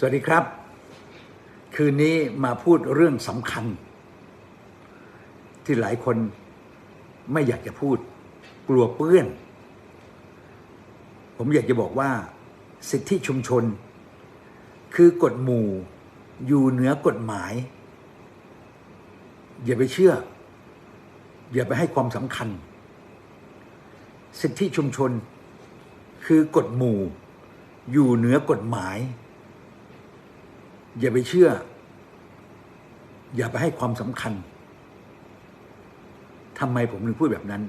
สวัสดีครับ คืนนี้มาพูดเรื่องสำคัญ ที่หลายคนไม่อยากจะพูด กลัวเปื้อน ผมอยากจะบอกว่า สิทธิชุมชน คือกฎหมู่อยู่เหนือกฎหมาย อย่าไปเชื่อ อย่าไปให้ความสำคัญ สิทธิชุมชน คือกฎหมู่อยู่เหนือกฎหมาย อย่าไปเชื่อ อย่าไปให้ความสำคัญทำไมผมถึงพูดแบบนั้น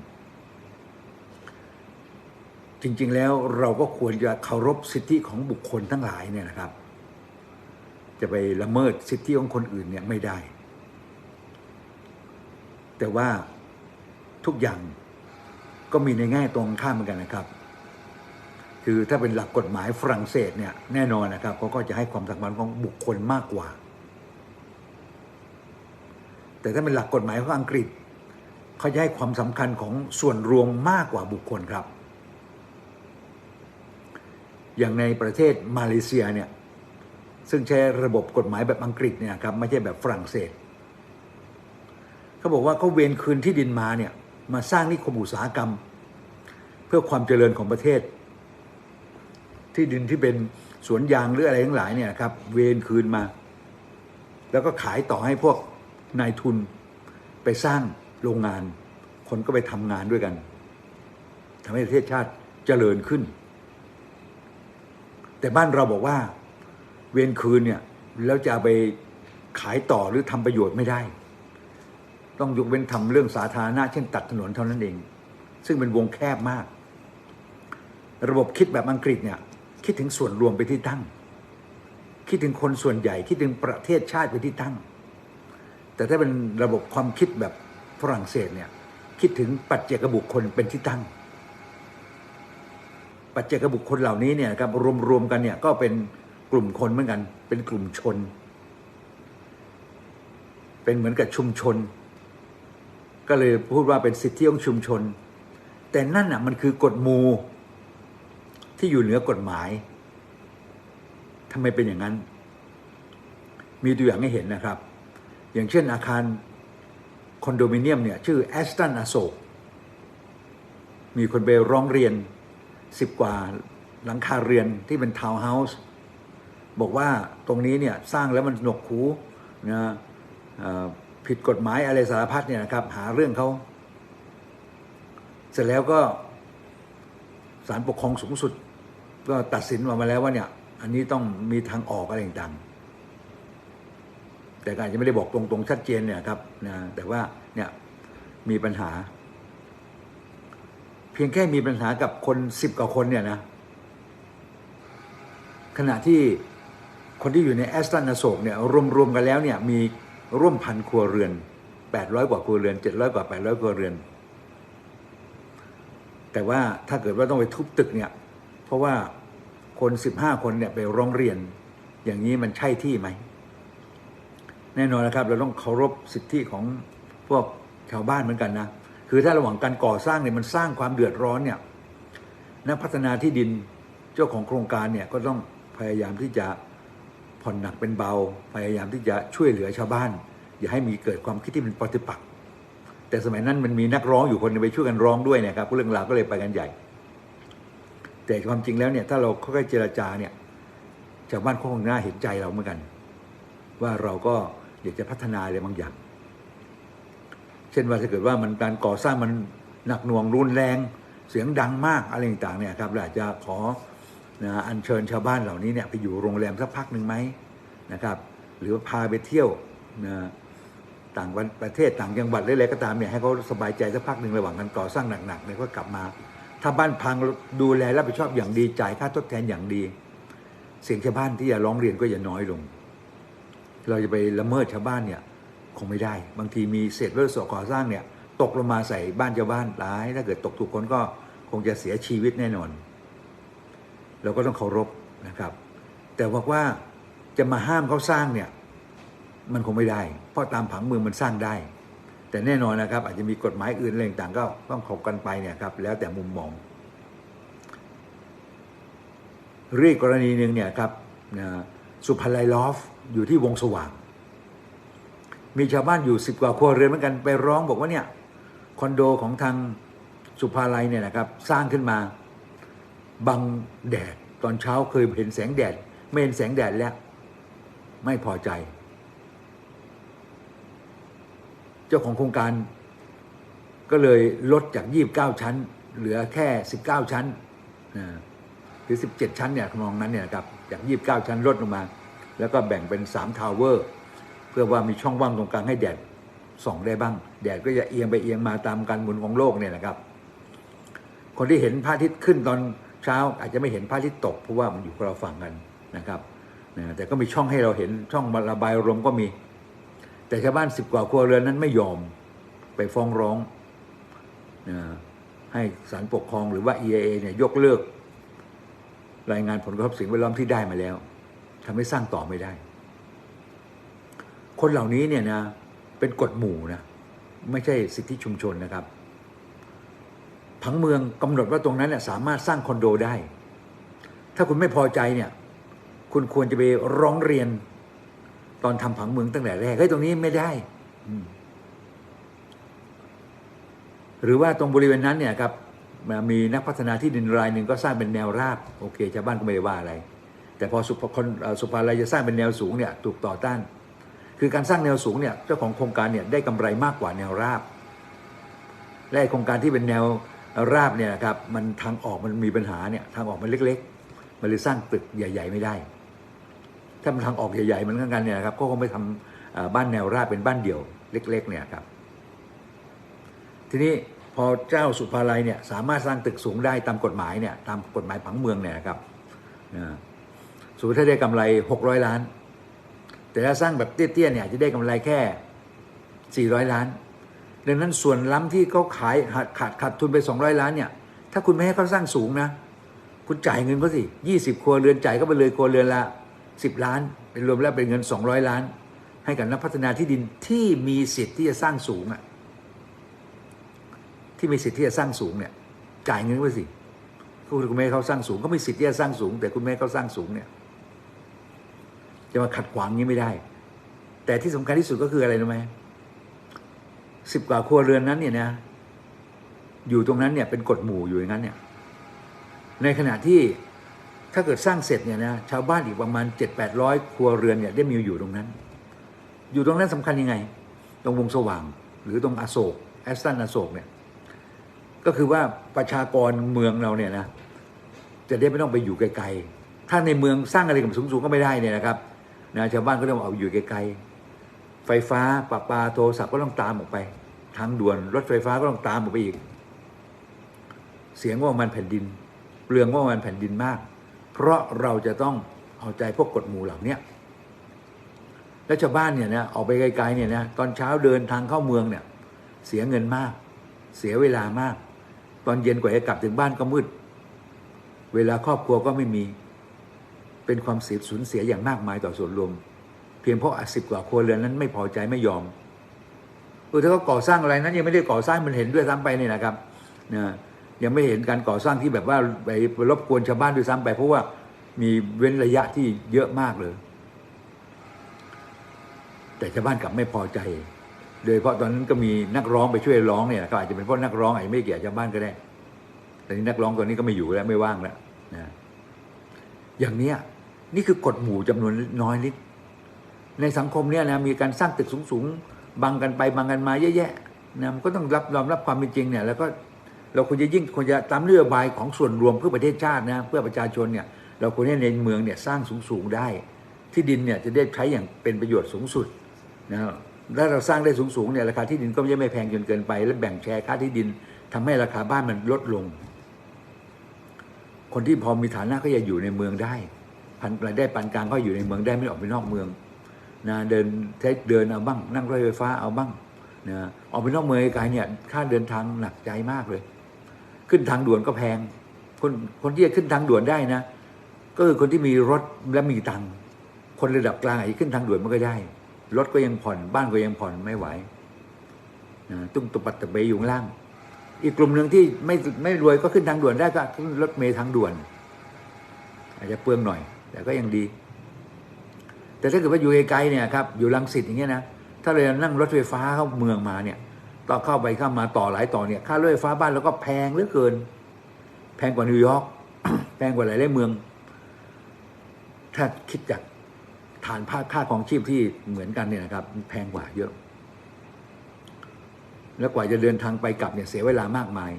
จริงๆแล้วเราก็ควรจะเคารพสิทธิของบุคคลทั้งหลายเนี่ยนะครับ จะไปละเมิดสิทธิของคนอื่นเนี่ยไม่ได้ แต่ว่าทุกอย่างก็มีในแง่ตรงข้ามเหมือนกันนะครับ คือถ้าเป็นหลักกฎหมายฝรั่งเศสเนี่ยแน่นอนนะครับเขาก็จะให้ความสำคัญของบุคคลมากกว่า แต่ถ้าเป็นหลักกฎหมายของอังกฤษเขาจะให้ความสำคัญของส่วนรวมมากกว่าบุคคลครับ อย่างในประเทศมาเลเซียเนี่ยซึ่งใช้ระบบกฎหมายแบบอังกฤษเนี่ยครับไม่ใช่แบบฝรั่งเศสเขาบอกว่าเขาเวนคืนที่ดินมาเนี่ยมาสร้างนิคมอุตสาหกรรม เพื่อความเจริญของประเทศ ที่ดินที่เป็นสวนยางหรืออะไรทั้งหลายเนี่ยครับ เวนคืนมา แล้วก็ขายต่อให้พวกนายทุนไปสร้างโรงงาน คนก็ไปทำงานด้วยกันทำให้ประเทศชาติเจริญขึ้น แต่บ้านเราบอกว่า เวนคืนเนี่ยแล้วจะไปขายต่อหรือทำประโยชน์ไม่ได้ ต้องยกเว้นทำเรื่องสาธารณะเช่นตัดถนนเท่านั้นเอง ซึ่งเป็นวงแคบมาก ระบบคิดแบบอังกฤษเนี่ย คิดถึงส่วนรวมไปที่ตั้ง คิดถึงคนส่วนใหญ่ คิดถึงประเทศชาติไปที่ตั้ง แต่ถ้าเป็นระบบความคิดแบบฝรั่งเศสเนี่ยคิดถึงปัจเจกบุคคลเป็นที่ตั้ง ปัจเจกบุคคลเหล่านี้เนี่ยครับรวมๆกันเนี่ยก็เป็นกลุ่มคนเหมือนกัน เป็นกลุ่มชน เป็นเหมือนกับชุมชน ก็เลยพูดว่าเป็นสิทธิของชุมชน แต่นั่นอะมันคือกฎหมู่ ที่อยู่เหนือกฎหมายทำไมเป็นอย่างนั้น มีตัวอย่างให้เห็นนะครับ อย่างเช่นอาคารคอนโดมิเนียมเนี่ยชื่อแอสตันอโศกมีคนไปร้องเรียนสิบกว่าหลังคาเรือนที่เป็นทาวน์เฮาส์บอกว่าตรงนี้เนี่ยสร้างแล้วมันหนกหูนะผิดกฎหมายอะไรสารพัดเนี่ยนะครับ หาเรื่องเขาเสร็จแล้วก็ศาลปกครองสูงสุด ก็ตัดสินออกมาแล้วว่าเนี่ย อันนี้ต้องมีทางออกอะไรต่างแต่ก็อาจจะไม่ได้บอกตรงๆชัดเจนเนี่ยครับนะแต่ว่าเนี่ยมีปัญหา เพียงแค่มีปัญหากับคนสิบกว่าคนเนี่ยนะ ขณะที่คนที่อยู่ในแอสตันอโศกเนี่ยรวมๆกันแล้วเนี่ยมีร่วมพันครัวเรือน800กว่าครัวเรือน700กว่า800ครัวเรือน แต่ว่าถ้าเกิดว่าต้องไปทุบตึกเนี่ย เพราะว่า คน15คนเนี่ยไปร้องเรียน อย่างนี้มันใช่ที่ไหม แน่นอนนะครับ เราต้องเคารพสิทธิของพวกชาวบ้านเหมือนกันนะคือถ้าระหว่างการก่อสร้างเนี่ยมันสร้างความเดือดร้อนเนี่ยนักพัฒนาที่ดินเจ้าของโครงการเนี่ยก็ต้องพยายามที่จะผ่อนหนักเป็นเบา พยายามที่จะช่วยเหลือชาวบ้าน อย่าให้มีเกิดความคิดที่เป็นปฏิปักษ์แต่สมัยนั้นมันมีนักร้องอยู่คนนึงไปช่วยกันร้องด้วยเนะครับเรื่องราวก็เลยไปกันใหญ่ แต่ความจริงแล้วเนี่ยถ้าเราค่อยๆเจรจาเนี่ยชาวบ้านเขาคงน่าเห็นใจเราเหมือนกัน ว่าเราก็อยากจะพัฒนาอะไรบางอย่าง เช่นว่าถ้าเกิดว่ามันการก่อสร้างมันหนักหน่วงรุนแรงเสียงดังมากอะไรต่างๆเนี่ยครับเราอาจจะขอนะอัญเชิญชาวบ้านเหล่านี้เนี่ยไปอยู่โรงแรมสักพักหนึ่งไหมนะครับ หรือพาไปเที่ยวนะต่างประเทศต่างจังหวัดหรืออะไรก็ตามเนี่ยให้เขาสบายใจสักพักหนึ่งระหว่างการก่อสร้างหนักๆเนี่ยก็กลับมา ถ้าบ้านพังดูแลรับผิดชอบอย่างดีจ่ายค่าทดแทนอย่างดี เสียงชาวบ้านที่จะร้องเรียนก็จะน้อยลง เราจะไปละเมิดชาวบ้านเนี่ยคงไม่ได้ บางทีมีเศษวัสดุก่อสร้างเนี่ย ตกลงมาใส่บ้านชาวบ้านหลาย ถ้าเกิดตกถูกคนก็คงจะเสียชีวิตแน่นอน เราก็ต้องเคารพนะครับ แต่บอกว่าจะมาห้ามเขาสร้างเนี่ยมันคงไม่ได้ เพราะตามผังเมืองมันสร้างได้ แต่แน่นอนนะครับ อาจจะมีกฎหมายอื่นอะไรต่างก็ต้องขบกันไปเนี่ยครับ แล้วแต่มุมมองเรียกกรณีหนึ่งเนี่ยครับนะสุภาลัยลอฟอยู่ที่วงสว่าง มีชาวบ้านอยู่สิบกว่าครัวเรือนเหมือนกันไปร้องบอกว่าเนี่ยคอนโดของทางสุภาลัยเนี่ยนะครับ สร้างขึ้นมาบังแดดตอนเช้าเคยเห็นแสงแดด ไม่เห็นแสงแดดแล้ว ไม่พอใจ เจ้าของโครงการ ก็เลยลดจาก 29 ชั้น เหลือแค่ 19 ชั้นนะหรือ 17 ชั้นเนี่ยมองนั้นเนี่ยครับจาก 29 ชั้นลดลงมา แล้วก็แบ่งเป็น 3 ทาวเวอร์ เพื่อว่ามีช่องว่างตรงกลางให้แดดส่องได้บ้าง แดดก็จะเอียงไปเอียงมาตามการหมุนของโลกเนี่ยนะครับ คนที่เห็นพระอาทิตย์ขึ้นตอนเช้าอาจจะไม่เห็นพระอาทิตย์ตกเพราะว่ามันอยู่คนเราฝั่งกันนะครับแต่ก็มีช่องให้เราเห็นช่องระบายลมก็มี แต่ชาวบ้านสิบกว่าครัวเรือนนั้นไม่ยอมไปฟ้องร้องนะให้ศาลปกครองหรือว่า EIA เนี่ยยกเลิก รายงานผลกระทบสิ่งแวดล้อมที่ได้มาแล้วทำให้สร้างต่อไม่ได้ คนเหล่านี้เนี่ยนะเป็นกฎหมู่นะไม่ใช่สิทธิชุมชนนะครับ ผังเมืองกำหนดว่าตรงนั้นเนี่ยสามารถสร้างคอนโดได้ ถ้าคุณไม่พอใจเนี่ย คุณควรจะไปร้องเรียน ตอนทำผังเมืองตั้งแต่แรกเฮ้ยตรงนี้ไม่ได้หรือว่าตรงบริเวณนั้นเนี่ยครับมีนักพัฒนาที่ดินรายหนึ่งก็สร้างเป็นแนวราบโอเคชาวบ้านก็ไม่ได้ว่าอะไร แต่พอสุภคนสุภาลัยจะสร้างเป็นแนวสูงเนี่ยถูกต่อต้าน คือการสร้างแนวสูงเนี่ยเจ้าของโครงการเนี่ยได้กำไรมากกว่าแนวราบ และโครงการที่เป็นแนวราบเนี่ยครับมันทางออกมันมีปัญหาเนี่ยทางออกมันเล็ก ๆ มันเลยสร้างตึกใหญ่ ๆ ไม่ได้ ถ้ามันทางออกใหญ่ๆมันก็กันเนี่ยครับก็คงไม่ทำเอ่อบ้านแนวราบเป็นบ้านเดี่ยวเล็ก ๆ เนี่ยครับ ทีนี้พอเจ้าสุภาลัยเนี่ยสามารถสร้างตึกสูงได้ตามกฎหมายเนี่ยตามกฎหมายผังเมืองเนี่ยครับนะสมมติถ้าได้กำไร 600 ล้าน แต่ถ้าสร้างแบบเตี้ยๆเนี่ยจะได้กำไรแค่ 400 ล้าน ดังนั้นส่วนล้ำที่เขาขายขาดขาดขาดทุนไป 200 ล้านเนี่ยถ้าคุณไม่ให้เขาสร้างสูงนะ คุณจ่ายเงินเขาสิ 20 ครัวเรือนจ่ายก็ไปเลยครัวเรือนละ 10 ล้าน เป็นรวมแล้วเป็นเงิน 200 ล้าน ให้กับนักพัฒนาที่ดินที่มีสิทธิ์ที่จะสร้างสูงอะที่มีสิทธิ์ที่จะสร้างสูงเนี่ยจ่ายเงินไปสิคุณไม่เขาสร้างสูงก็มีสิทธิ์ที่จะสร้างสูง แต่คุณไม่เขาสร้างสูงเนี่ยจะมาขัดขวางนี้ไม่ได้ แต่ที่สำคัญที่สุดก็คืออะไรรู้ไหมสิบกว่าครัวเรือนนั้นเนี่ยนะอยู่ตรงนั้นเนี่ยเป็นกฎหมู่อยู่อย่างนั้นเนี่ยในขณะที่ ถ้าเกิดสร้างเสร็จเนี่ยนะชาวบ้านอีกประมาณเจ็ดแปดร้อยครัวเรือนเนี่ยได้มีอยู่ตรงนั้น อยู่ตรงนั้นสำคัญยังไง ตรงวงสว่าง หรือตรงอโศกแอสตันอโศกเนี่ยก็คือว่าประชากรเมืองเราเนี่ยนะจะได้ไม่ต้องไปอยู่ไกลๆถ้าในเมืองสร้างอะไรกับสูงๆก็ไม่ได้เนี่ยนะครับนะชาวบ้านก็ต้องเอาอยู่ไกลๆไฟฟ้าประปาโทรศัพท์ก็ต้องตามออกไป ทางด่วนรถไฟฟ้าก็ต้องตามออกไปอีก เสียงว่ามันแผ่นดินเปลืองว่ามันแผ่นดินมาก เพราะเราจะต้องเอาใจพวกกฎหมู่เหล่านี้แล้วชาวบ้านเนี่ยนะออกไปไกลๆเนี่ยนะตอนเช้าเดินทางเข้าเมืองเนี่ย เสียเงินมาก เสียเวลามาก ตอนเย็นกว่าจะกลับถึงบ้านก็มืด เวลาครอบครัวก็ไม่มี เป็นความเสียสูญเสียอย่างมากมายต่อส่วนรวม เพียงเพราะสิบกว่าครัวเรือนนั้นไม่พอใจไม่ยอมเออถ้าเขาก่อสร้างอะไรนั้นยังไม่ได้ก่อสร้างมันเห็นด้วยซ้ำไปเนี่ยนะครับนะยังไม่เห็นการก่อสร้างที่แบบว่าไปรบกวนชาวบ้านด้วยซ้ำไปเพราะว่า มีเว้นระยะที่เยอะมากเลย แต่ชาวบ้านกลับไม่พอใจ โดยเฉพาะตอนนั้นก็มีนักร้องไปช่วยร้องเนี่ยก็อาจจะเป็นเพราะนักร้องอาจจะไม่เกี่ยวกับชาวบ้านก็ได้ แต่นี้นักร้องตัวนี้ก็ไม่อยู่แล้วไม่ว่างแล้วนะอย่างเนี้ยนี่คือกฎหมู่จำนวนน้อยนิดในสังคมเนี่ยนะมีการสร้างตึกสูงๆบังกันไปบังกันมาเยอะแยะนะมันก็ต้องรับยอมรับความเป็นจริงเนี่ยแล้วก็เราควรจะยิ่งควรจะตามนโยบายของส่วนรวมเพื่อประเทศชาตินะเพื่อประชาชนเนี่ย เราควรจะในเมืองเนี่ยสร้างสูงๆได้ ที่ดินเนี่ยจะได้ใช้อย่างเป็นประโยชน์สูงสุดนะถ้าเราสร้างได้สูงๆเนี่ยราคาที่ดินก็ไม่ไม่แพงจนเกินไป และแบ่งแชร์ค่าที่ดินทำให้ราคาบ้านมันลดลง คนที่พอมีฐานะก็จะอยู่ในเมืองได้พันรายได้ปานกลางก็อยู่ในเมืองได้ไม่ออกไปนอกเมืองนะเดินเทคเดินเอาบ้าง นั่งรถไฟฟ้าเอาบ้างนะออกไปนอกเมืองไกลเนี่ยค่าเดินทางหนักใจมากเลย ขึ้นทางด่วนก็แพง คนคนที่จะขึ้นทางด่วนได้นะ ก็คือคนที่มีรถและมีตังค์คนระดับกลางอาจจะขึ้นทางด่วนมันก็ได้ รถก็ยังผ่อนบ้านก็ยังผ่อนไม่ไหวนะตุ้งตุปัตตะเบยอยู่ข้างล่าง อีกกลุ่มหนึ่งที่ไม่ไม่รวยก็ขึ้นทางด่วนได้ก็ขึ้นรถเมล์ทางด่วน อาจจะเปลืองหน่อย แต่ก็ยังดี แต่ถ้าเกิดว่าอยู่ไกลๆเนี่ยครับอยู่ลังสิตอย่างเงี้ยนะถ้าเรานั่งรถไฟฟ้าเข้าเมืองมาเนี่ยต่อเข้าไปเข้ามาต่อหลายต่อเนี่ยค่ารถไฟฟ้าบ้านเราก็แพงเหลือเกิน แพงกว่านิวยอร์กแพงกว่าหลายๆเมือง ถ้าคิดจากฐานภาคค่าของชีพที่เหมือนกันเนี่ยนะครับ แพงกว่าเยอะ แล้วกว่าจะเดินทางไปกลับเนี่ยเสียเวลามากมาย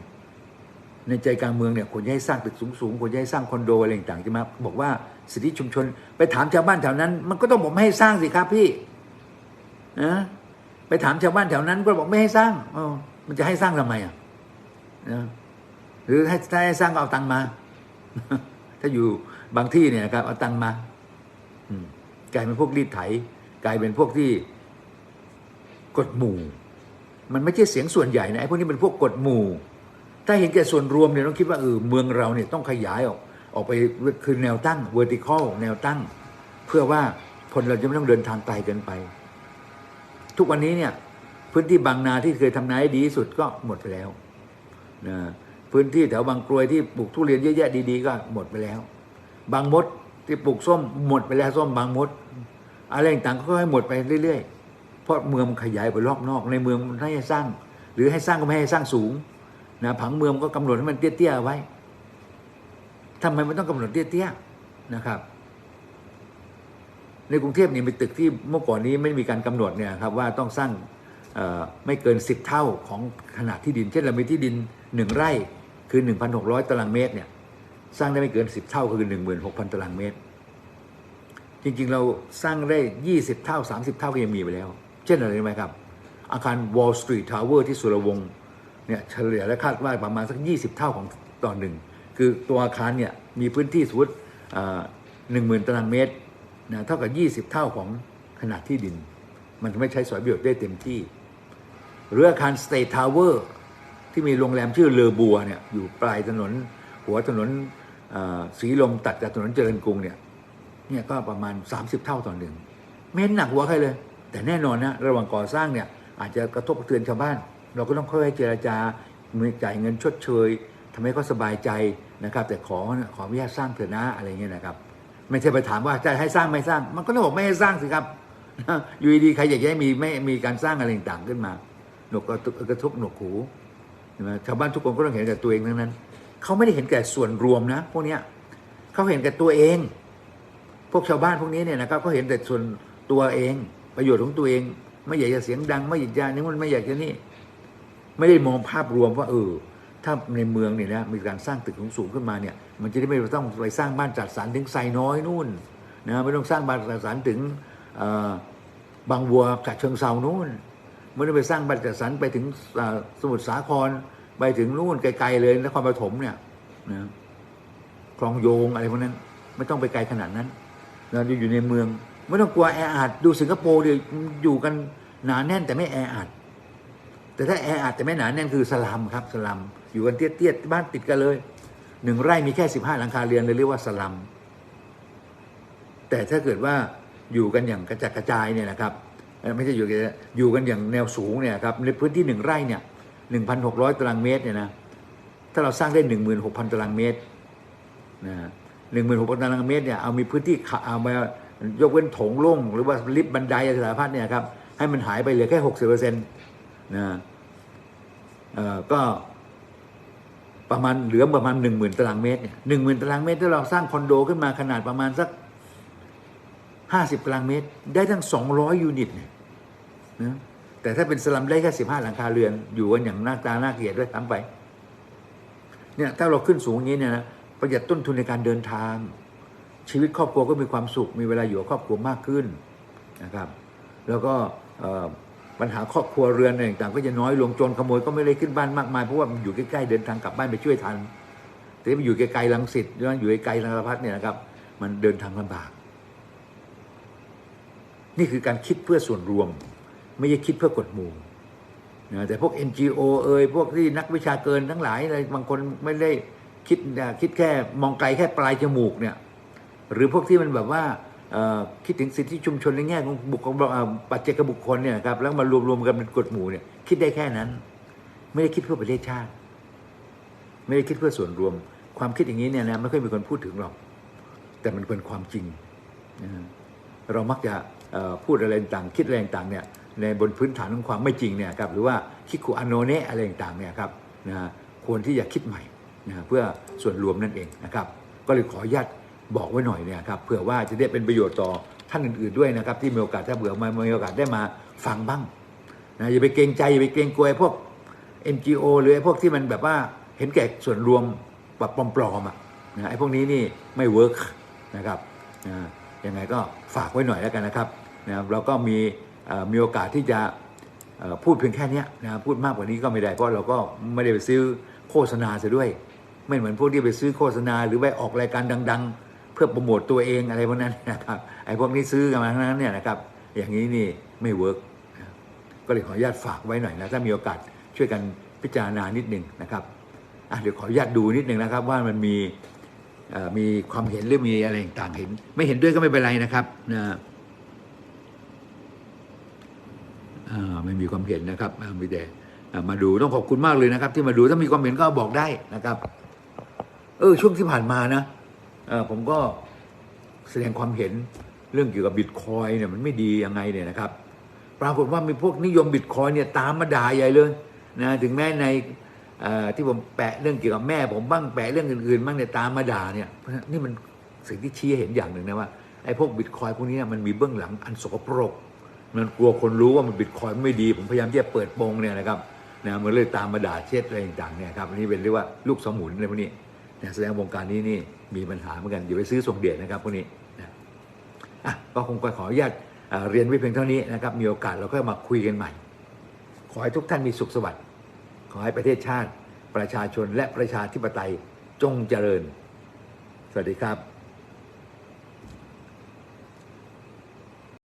ในใจกลางเมืองเนี่ยควรจะให้สร้างตึกสูงๆควรจะให้สร้างคอนโดอะไรต่างๆใช่ไหมบอกว่าสิทธิชุมชน ไปถามชาวบ้านแถวนั้น มันก็ต้องบอกไม่ให้สร้างสิครับพี่นะไปถามชาวบ้านแถวนั้นก็บอกไม่ให้สร้างออมันจะให้สร้างทำไมอะนะหรือถ้าให้สร้างก็เอาตังมา ถ้าอยู่บางที่เนี่ยครับเอาตังมา กลายเป็นพวกรีดไถ กลายเป็นพวกที่กดหมู่ มันไม่ใช่เสียงส่วนใหญ่นะไอ้พวกนี้เป็นพวกกดหมู่ ถ้าเห็นแก่ส่วนรวมเนี่ยต้องคิดว่าเออเมืองเราเนี่ยต้องขยายออกออกไปคือแนวตั้ง vertical แนวตั้ง เพื่อว่าคนเราจะไม่ต้องเดินทางไกลเกินไป ทุกวันนี้เนี่ยพื้นที่บางนาที่เคยทำนาให้ดีที่สุดก็หมดไปแล้วนะพื้นที่แถวบางกรวยที่ปลูกทุเรียนเยอะแยะดีๆ ก็หมดไปแล้ว บางมด ที่ปลูกส้มหมดไปแล้วส้มบางมด อะไรต่างก็ให้หมดไปเรื่อยๆ เพราะเมืองมันขยายไปรอบนอก ในเมืองมันให้สร้าง หรือให้สร้างก็ไม่ให้สร้างสูงนะผังเมืองก็กำหนดให้มันเตี้ยๆไว้ทำไมมันต้องกำหนดเตี้ยๆนะครับ ในกรุงเทพนี่มีตึกที่เมื่อก่อนนี้ไม่มีการกำหนดเนี่ยครับว่าต้องสร้างไม่เกินสิบเท่าของขนาดที่ดิน เช่นเรามีที่ดินหนึ่งไร่คือ 1,600 ตารางเมตรเนี่ย สร้างได้ไม่เกิน 10 เท่าคือ 16,000 ตารางเมตร จริงๆ เราสร้างได้ 20 เท่า 30 เท่าก็ยังมีไปแล้ว เช่นอะไรรู้ไหมครับ อาคาร Wall Street Tower ที่สุรวงศ์เนี่ยเฉลี่ยและคาดว่าประมาณสัก 20 เท่าของต่อหนึ่ง คือตัวอาคารเนี่ยมีพื้นที่สมมติหนึ่งหมื่นตารางเมตรนะเท่ากับ 20 เท่าของขนาดที่ดิน มันไม่ใช้สอยประโยชน์ได้เต็มที่ หรืออาคาร State Tower ที่มีโรงแรมชื่อเลอบัวเนี่ยอยู่ปลายถนน หัวถนน สีลมตัดจากถนนเจริญกรุงเนี่ยเนี่ยก็ประมาณ 30 เท่าต่อหนึ่งไม่นหนักหัวใครเลย แต่แน่นอนนะระหว่างก่อสร้างเนี่ยอาจจะกระทบกระเทือนชาวบ้าน เราก็ต้องค่อยๆเจรจามีจ่ายเงินชดเชยทำให้เขาสบายใจนะครับ แต่ขอขออนุญาตสร้างเถอะนะอะไรเงี้ยนะครับ ไม่ใช่ไปถามว่าจะให้สร้างไม่สร้าง มันก็ต้องบอกไม่ให้สร้างสิครับอยู่ดีใครอยากจะให้มีไม่มีการสร้างอะไรต่างขึ้นมาหนวกกระทบหนวกหูใช่ไหมชาวบ้านทุกคนก็ต้องเห็นแก่ตัวเองทั้งนั้น เขาไม่ได้เห็นแก่ส่วนรวมนะพวกเนี้ยเขาเห็นแก่ตัวเอง พวกชาวบ้านพวกนี้เนี่ยนะครับเขาเห็นแต่ส่วนตัวเอง ประโยชน์ของตัวเอง ไม่อยากจะเสียงดัง ไม่อยากจะนี่มันไม่อยากจะนี่ ไม่ได้มองภาพรวมว่าเออถ้าในเมืองเนี่ยนะมีการสร้างตึกสูงๆขึ้นมาเนี่ย มันจะได้ไม่ต้องไปสร้างบ้านจัดสรรถึงไซน้อยนู่นนะไม่ต้องสร้างบ้านจัดสรรถึงบางวัวฉะเชิงเซานู่นไม่ได้ไปสร้างบ้านจัดสรรไปถึงสมุทรสาคร ไปถึงนู่นไกลๆเลยนครปฐมเนี่ยนะคลองโยงอะไรพวกนั้น ไม่ต้องไปไกลขนาดนั้น เราอยู่ในเมือง ไม่ต้องกลัวแออัดดูสิงคโปร์เดี๋ยวอยู่กันหนาแน่นแต่ไม่แออัดแต่ถ้าแออัดแต่ไม่หนาแน่นคือสลัมครับสลัมอยู่กันเตี้ยๆบ้านติดกันเลยหนึ่งไร่มีแค่สิบห้าหลังคาเรือนเลยเรียกว่าสลัมแต่ถ้าเกิดว่าอยู่กันอย่างกระจัดกระจายเนี่ยนะครับไม่ใช่อยู่กันอยู่กันอย่างแนวสูงเนี่ยครับในพื้นที่หนึ่งไร่เนี่ย หนึ่งพันหกร้อยตารางเมตรเนี่ยนะถ้าเราสร้างได้หนึ่งหมื่นหกพันตารางเมตรนะหนึ่งหมื่นหกพันตารางเมตรเนี่ยเอามีพื้นที่เอามายกเว้นโถงโล่งหรือว่าลิฟต์บันไดอะไรสารพัดเนี่ยครับให้มันหายไปเหลือแค่หกสิบเปอร์เซ็นต์นะเอ่อก็ประมาณเหลือประมาณหนึ่งหมื่นตารางเมตรเนี่ยหนึ่งหมื่นตารางเมตรถ้าเราสร้างคอนโดขึ้นมาขนาดประมาณสักห้าสิบตารางเมตร ได้ทั้งสองร้อยยูนิตเนี่ยนะ แต่ถ้าเป็นสลัมได้แค่สิบห้าหลังคาเรือน อยู่กันอย่างหน้าตาน่าเกลียดด้วยซ้ำไป เนี่ยถ้าเราขึ้นสูงอย่างนี้เนี่ยนะประหยัดต้นทุนในการเดินทาง ชีวิตครอบครัวก็มีความสุข มีเวลาอยู่กับครอบครัวมากขึ้นนะครับ แล้วก็ปัญหาครอบครัวเรือนอะไรต่างก็จะน้อยลงโจรขโมยก็ไม่ได้ขึ้นบ้านมากมายเพราะว่ามันอยู่ใกล้ๆเดินทางกลับบ้านไปช่วยทันแต่ถ้ามันอยู่ไกลๆลังสิตหรือว่าอยู่ไกลๆลังพัดเนี่ยนะครับ มันเดินทางลำบาก นี่คือการคิดเพื่อส่วนรวม ไม่ใช่คิดเพื่อกฎหมู่นะแต่พวก NGO เอ่ยพวกที่นักวิชาเกินทั้งหลายอะไรบางคนไม่ได้คิดคิดแค่มองไกลแค่ปลายจมูกเนี่ยหรือพวกที่มันแบบว่าคิดถึงสิทธิชุมชนในแง่ของบุคคลเอ่อปัจเจกบุคคลเนี่ยครับแล้วมารวมรวมๆกันเป็นกฎหมู่เนี่ยคิดได้แค่นั้น ไม่ได้คิดเพื่อประเทศชาติ ไม่ได้คิดเพื่อส่วนรวม ความคิดอย่างนี้เนี่ยนะไม่ค่อยมีคนพูดถึงหรอกแต่มันเป็นความจริง เรามักจะพูดอะไรต่างคิดอะไรต่างเนี่ย ในบนพื้นฐานของความไม่จริงเนี่ยครับหรือว่าคิคุอโนเนะอะไรต่างเนี่ยครับนะควรที่จะคิดใหม่นะเพื่อส่วนรวมนั่นเองนะครับ ก็เลยขออนุญาตบอกไว้หน่อยเนี่ยครับเผื่อว่าจะได้เป็นประโยชน์ต่อท่านอื่นๆด้วยนะครับ ที่มีโอกาสถ้าเบื่อมามีโอกาสได้มาฟังบ้างนะอย่าไปเกรงใจ อย่าไปเกรงกลัวไอ้พวก NGO หรือไอ้พวกที่มันแบบว่าเห็นแก่ส่วนรวมแบบปลอมๆอะนะไอ้พวกนี้นี่ไม่เวิร์กนะครับนะยังไงก็ฝากไว้หน่อยแล้วกันนะครับนะเราก็มี มีโอกาสที่จะพูดเพียงแค่นี้นะพูดมากกว่านี้ก็ไม่ได้เพราะเราก็ไม่ได้ไปซื้อโฆษณาซะด้วย ไม่เหมือนพวกที่ไปซื้อโฆษณา หรือไปออกรายการดัง ๆ เพื่อโปรโมตตัวเองอะไรพวกนั้นนะครับไอ้พวกนี้ซื้อกันมาทั้งนั้นเนี่ยนะครับอย่างนี้นี่ไม่เวิร์กก็เลยขออนุญาตฝากไว้หน่อยนะถ้ามีโอกาสช่วยกันพิจารณานิดหนึ่งนะครับอะเดี๋ยวขออนุญาตดูนิดหนึ่งนะครับว่ามันมีมีความเห็นหรือมีอะไรต่างเห็น ไม่เห็นด้วยก็ไม่เป็นไรนะครับนะอ่า ไม่มีความเห็นนะครับมีแต่มาดูต้องขอบคุณมากเลยนะครับ ที่มาดูถ้ามีความเห็นก็บอกได้นะครับ เออช่วงที่ผ่านมานะอผมก็แสดงความเห็นเรื่องเกี่ยวกับบิตคอยเนี่ยมันไม่ดียังไงเนี่ยนะครับ ปรากฏว่ามีพวกนิยมบิตคอยเนี่ยตามมาด่าใหญ่เลยนะถึงแม้ในที่ผมแปะเรื่องเกี่ยวกับแม่ ผมบ้างแปะเรื่องอื่นๆบ้างเนี่ยตามมาด่าเนี่ยนี่มันสิ่งที่ชี้เห็นอย่างหนึ่งนะว่าไอ้พวกบิตคอยพวกนี้มันมีเบื้องหลังอันสกปรก มันกลัวคนรู้ว่ามันบิตคอยไม่ดี ผมพยายามที่จะเปิดโปงเนี่ยนะครับนะมันเลยตามมาด่าเช็ดอะไรต่างๆเนี่ยครับอันนี้เป็นเรียกว่าลูกสมุนอะไรพวกนี้นะแสดงวงการนี้นี่มีปัญหาเหมือนกันอย่าไปซื้อส่งเดียดนะครับพวกนี้นะอะก็คงขออนุญาตเอ่อเรียนไว้เพียงเท่านี้นะครับ มีโอกาสเราก็มาคุยกันใหม่ ขอให้ทุกท่านมีสุขสวัสดิ์ขอให้ประเทศชาติ ประชาชนและประชาธิปไตยจงเจริญ สวัสดีครับ